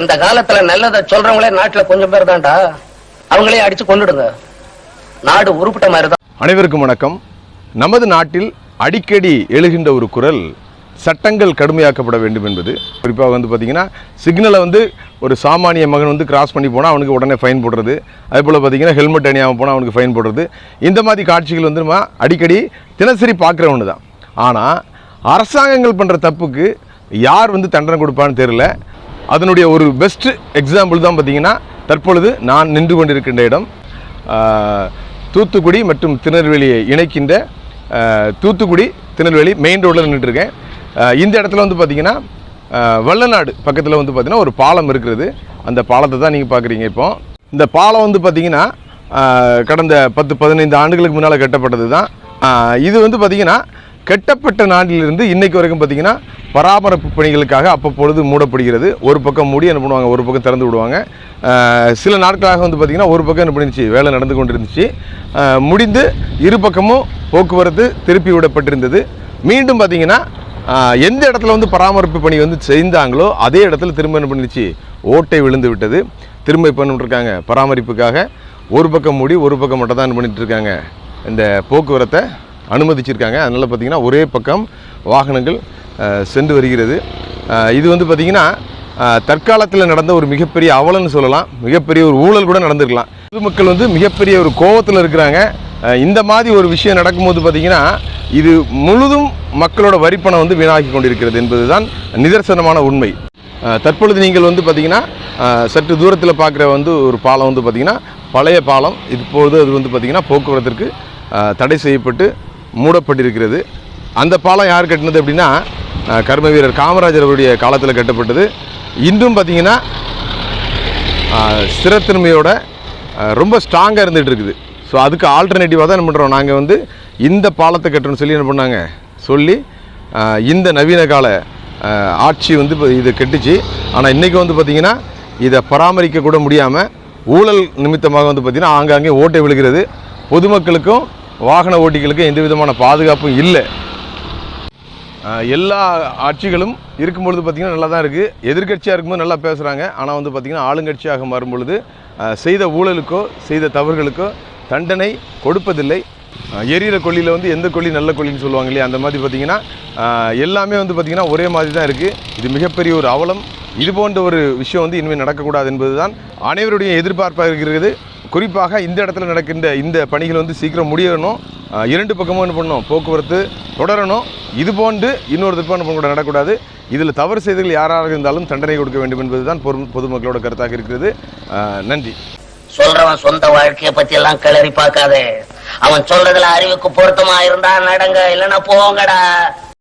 இந்த காலத்துல நல்லதை சொல்றவங்களே நாட்டுல கொஞ்சம் பேர் தான்டா. அவங்களே அடிச்சு கொண்டுடுங்க நாடு உருப்பிட்ட மாதிரி தான் அனைவருக்கும் வணக்கம். நமது நாட்டில் அடிக்கடி எழுகின்ற ஒரு குரல் சட்டங்கள் கடுமையாக்கப்பட வேண்டும் என்பது. குறிப்பாக வந்து பார்த்திங்கன்னா சிக்னலை வந்து ஒரு சாமானிய மகன் வந்து கிராஸ் பண்ணி போனால் அவனுக்கு உடனே ஃபைன் போடுறது. அதே போல் பார்த்திங்கன்னா ஹெல்மெட் அணியாமல் போனால் அவனுக்கு ஃபைன் போடுறது. இந்த மாதிரி காட்சிகள் வந்து நம்ம அடிக்கடி தினசரி பார்க்குற ஒன்று தான் ஆனால் அரசாங்கங்கள் பண்ணுற தப்புக்கு யார் வந்து தண்டனை கொடுப்பான்னு தெரியல. அதனுடைய ஒரு பெஸ்ட் எக்ஸாம்பிள் தான் பார்த்திங்கன்னா தற்பொழுது நான் நின்று கொண்டிருக்கின்ற இடம் தூத்துக்குடி மற்றும் திருநெல்வேலியை இணைக்கின்ற தூத்துக்குடி திருநெல்வேலி மெயின் ரோட்டில் நின்றுருக்கேன் இந்த இடத்துல வந்து பார்த்திங்கன்னா வெள்ளநாடு பக்கத்தில் வந்து பார்த்திங்கன்னா ஒரு பாலம் இருக்கிறது அந்த பாலத்தை தான் நீங்கள் பார்க்குறீங்க இப்போ. இந்த பாலம் வந்து பார்த்திங்கன்னா கடந்த பத்து பதினைந்து ஆண்டுகளுக்கு முன்னால் கட்டப்பட்டது தான். இது வந்து பார்த்திங்கன்னா கட்டப்பட்ட நாட்டிலிருந்து இன்னைக்கு வரைக்கும் பார்த்தீங்கன்னா பராமரிப்பு பணிகளுக்காக அப்பப்பொழுது மூடப்படுகிறது. ஒரு பக்கம் மூடி என்ன பண்ணுவாங்க? ஒரு பக்கம் திறந்து விடுவாங்க. சில நாட்களாக வந்து பார்த்திங்கன்னா ஒரு பக்கம் என்ன பண்ணிருந்துச்சு? வேலை நடந்து கொண்டு இருந்துச்சு முடிந்து இரு பக்கமும் போக்குவரத்து திருப்பி விடப்பட்டிருந்தது. மீண்டும் பார்த்திங்கன்னா எந்த இடத்துல வந்து பராமரிப்பு பணி வந்து செய்தாங்களோ அதே இடத்துல திரும்ப என்ன பண்ணிருச்சு ஓட்டை விழுந்து விட்டது. திரும்ப இப்போ என்ன இருக்காங்க பராமரிப்புக்காக ஒரு பக்கம் மூடி ஒரு பக்கம் மட்டும் தான் என்ன பண்ணிட்டு இருக்காங்க? இந்த போக்குவரத்தை அனுமதிச்சிருக்காங்க. அதனால் பார்த்திங்கன்னா ஒரே பக்கம் வாகனங்கள் சென்று வருகிறது. இது வந்து பார்த்திங்கன்னா தற்காலத்தில் நடந்த ஒரு மிகப்பெரிய அவலன்னு சொல்லலாம். மிகப்பெரிய ஒரு ஊழல் கூட நடந்திருக்கலாம். பொதுமக்கள் வந்து மிகப்பெரிய ஒரு கோவத்தில் இருக்கிறாங்க. இந்த மாதிரி ஒரு விஷயம் நடக்கும்போது பார்த்திங்கன்னா இது முழுதும் மக்களோட வரிப்பணம் வந்து வீணாக்கி கொண்டிருக்கிறது என்பது தான் நிதர்சனமான உண்மை. தற்பொழுது நீங்கள் வந்து பார்த்திங்கன்னா சற்று தூரத்தில் பார்க்குற வந்து ஒரு பாலம் வந்து பார்த்திங்கன்னா பழைய பாலம். இப்போது அது வந்து பார்த்திங்கன்னா போக்குவரத்திற்கு தடை செய்யப்பட்டு மூடப்பட்டிருக்கிறது. அந்த பாலம் யார் கட்டினது அப்படின்னா கர்ம வீரர் காமராஜர் அவருடைய காலத்தில் கட்டப்பட்டது. இன்றும் பார்த்திங்கன்னா ஸ்திரத்தன்மையோட ரொம்ப ஸ்ட்ராங்காக இருந்துகிட்டு இருக்குது. ஸோ அதுக்கு ஆல்டர்னேட்டிவாக தான் என்ன பண்ணுறோம் நாங்கள் வந்து இந்த பாலத்தை கட்டணும்னு சொல்லி என்ன பண்ணாங்க? சொல்லி இந்த நவீன கால ஆட்சி வந்து இப்போ இதை கட்டுச்சு. ஆனால் இன்றைக்கி வந்து பார்த்திங்கன்னா இதை பராமரிக்க கூட முடியாமல் ஊழல் நிமித்தமாக வந்து பார்த்திங்கன்னா ஆங்காங்கே ஓட்டை விழுகிறது. பொதுமக்களுக்கும் வாகன ஓட்டிகளுக்கும் எந்த விதமான பாதுகாப்பும் இல்லை. எல்லா ஆட்சிகளும் இருக்கும்பொழுது பார்த்திங்கன்னா நல்லா தான் இருக்குது எதிர்க்கட்சியாக இருக்கும்போது நல்லா பேசுகிறாங்க ஆனால் வந்து பார்த்திங்கன்னா ஆளுங்கட்சியாக மாறும்பொழுது செய்த ஊழலுக்கோ செய்த தவறுகளுக்கோ தண்டனை கொடுப்பதில்லை. எரியிற கொல்லியில் வந்து எந்த கொல்லி நல்ல கொல்லின்னு சொல்லுவாங்க இல்லையா? அந்த மாதிரி பார்த்திங்கன்னா எல்லாமே வந்து பார்த்திங்கன்னா ஒரே மாதிரி தான் இருக்குது இது மிகப்பெரிய ஒரு அவலம். இது போன்ற ஒரு விஷயம் வந்து இனிமேல் நடக்கக்கூடாது என்பது தான் அனைவருடைய எதிர்பார்ப்பாக இருக்கிறது. குறிப்பாக இந்த இடத்துல நடக்கின்ற இந்த பணிகள் வந்து சீக்கிரம் முடியணும் இரண்டு பக்கமும் என்ன பண்ணணும்? போக்குவரத்து தொடரணும். இது போன்று இன்னொரு திருப்பம் கூட நடக்கக்கூடாது. இதில் தவறு செய்தவர்கள் யாராக இருந்தாலும் தண்டனை கொடுக்க வேண்டும் என்பதுதான் பொது பொதுமக்களோட கருத்தாக இருக்கிறது. ஆஹ் நன்றி. சொல்றவன் சொந்த வாழ்க்கையை பத்தி எல்லாம் கிளறி பார்க்காதே. அவன் சொல்றதுல அறிவுக்கு பொருத்தமா இருந்தா நடங்க இல்லைன்னா போங்கடா.